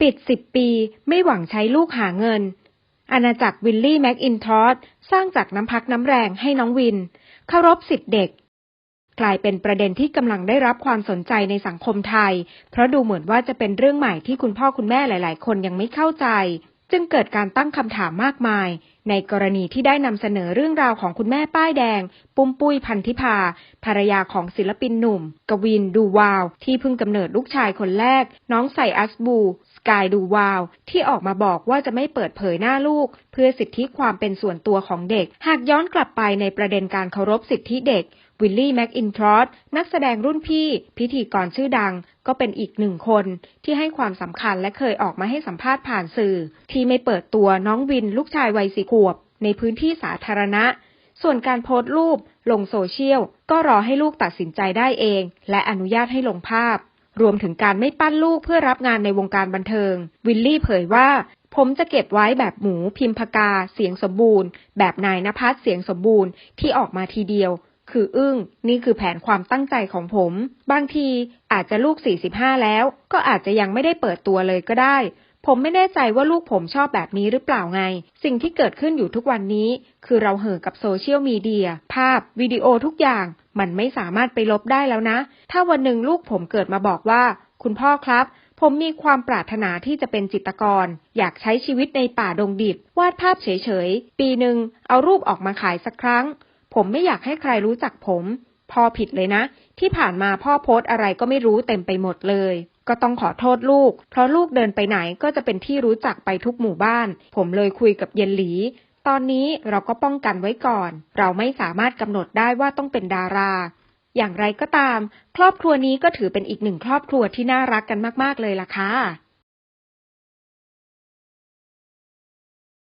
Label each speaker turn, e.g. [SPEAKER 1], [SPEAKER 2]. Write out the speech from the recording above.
[SPEAKER 1] ปิด10ปีไม่หวังใช้ลูกหาเงิน อาณาจักรวิลลี่แม็กอินทอสสร้างจากน้ำพักน้ำแรงให้น้องวินเคารพสิทธิเด็ก กลายเป็นประเด็นที่กำลังได้รับความสนใจในสังคมไทย เพราะดูเหมือนว่าจะเป็นเรื่องใหม่ที่คุณพ่อคุณแม่หลาย ๆ คนยังไม่เข้าใจ จึงเกิดการตั้งคำถามมากมาย ในกรณีที่ได้นำเสนอเรื่องราวของคุณแม่ป้ายแดง ปุ้มปุ้ยพันธิพาภรรยาของศิลปินหนุ่ม กวินดูวาว ที่เพิ่งกำเนิดลูกชายคนแรก น้องไซอัสบู สกายดูวาว ที่ออกมาบอกว่าจะไม่เปิดเผยหน้าลูก เพื่อสิทธิความเป็นส่วนตัวของเด็ก หากย้อนกลับไปในประเด็นการเคารพสิทธิเด็กวิลลี่แม็กอินทรอสนักแสดงรุ่นพี่ พิธีกรชื่อดัง ก็เป็นอีกหนึ่งคนที่ให้ความสำคัญและเคยออกมาให้สัมภาษณ์ผ่านสื่อ ที่ไม่เปิดตัวน้องวินลูกชายวัยสี่ขวบ ในพื้นที่สาธารณะ ส่วนการโพสต์รูปลงโซเชียล ก็รอให้ลูกตัดสินใจได้เอง และอนุญาตให้ลงภาพ รวมถึงการไม่ปั้นลูกเพื่อรับงานในวงการบันเทิง วิลลี่เผยว่า ผมจะเก็บไว้แบบหมูพิมพกา เสียงสมบูรณ์ แบบนายนภัสเสียงสมบูรณ์ที่ออกมาทีเดียว คืออึ้ง นี่คือแผนความตั้งใจของผม บางทีอาจจะลูก 45 แล้ว ก็อาจจะยังไม่ได้เปิดตัวเลยก็ได้ ผมไม่แน่ใจว่าลูกผมชอบแบบนี้หรือเปล่าไง สิ่งที่เกิดขึ้นอยู่ทุกวันนี้ คือเราเห่อกับโซเชียลมีเดีย ภาพ วิดีโอทุกอย่าง มันไม่สามารถไปลบได้แล้วนะ ถ้าวันหนึ่งลูกผมเกิดมาบอกว่า คุณพ่อครับผมมีความปรารถนาที่จะเป็นจิตรกร อยากใช้ชีวิตในป่าดงดิบ วาดภาพเฉยๆ ปีหนึ่งเอารูปออกมาขายสักครั้ง ผมไม่อยากให้ใครรู้จักผมพ่อผิดเลยนะ ที่ผ่านมาพ่อโพสอะไรก็ไม่รู้เต็มไปหมดเลย ก็ต้องขอโทษลูก เพราะลูกเดินไปไหนก็จะเป็นที่รู้จักไปทุกหมู่บ้าน ผมเลยคุยกับเยนหลี ตอนนี้เราก็ป้องกันไว้ก่อน เราไม่สามารถกำหนดได้ว่าต้องเป็นดารา อย่างไรก็ตาม ครอบครัวนี้ก็ถือเป็นอีกหนึ่งครอบครัวที่น่ารักกันมาก ๆ เลยล่ะค่ะ